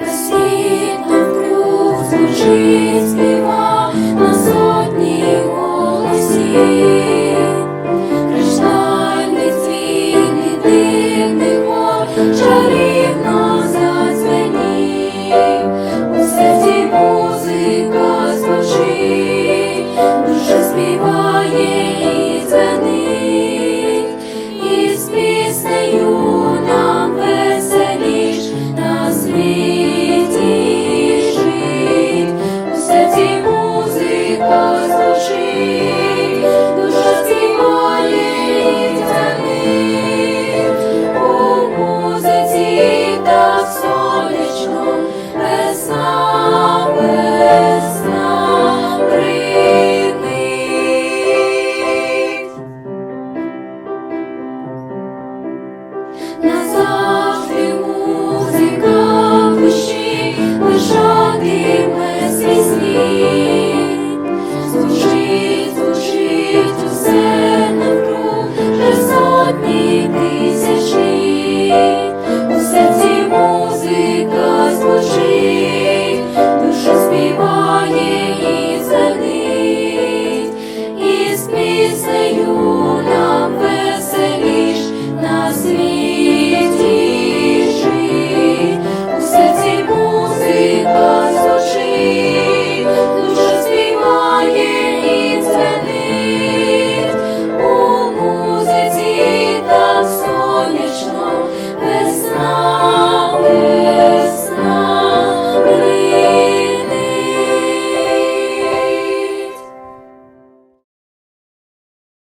Весь світ навкруг звучить співає. Nazar.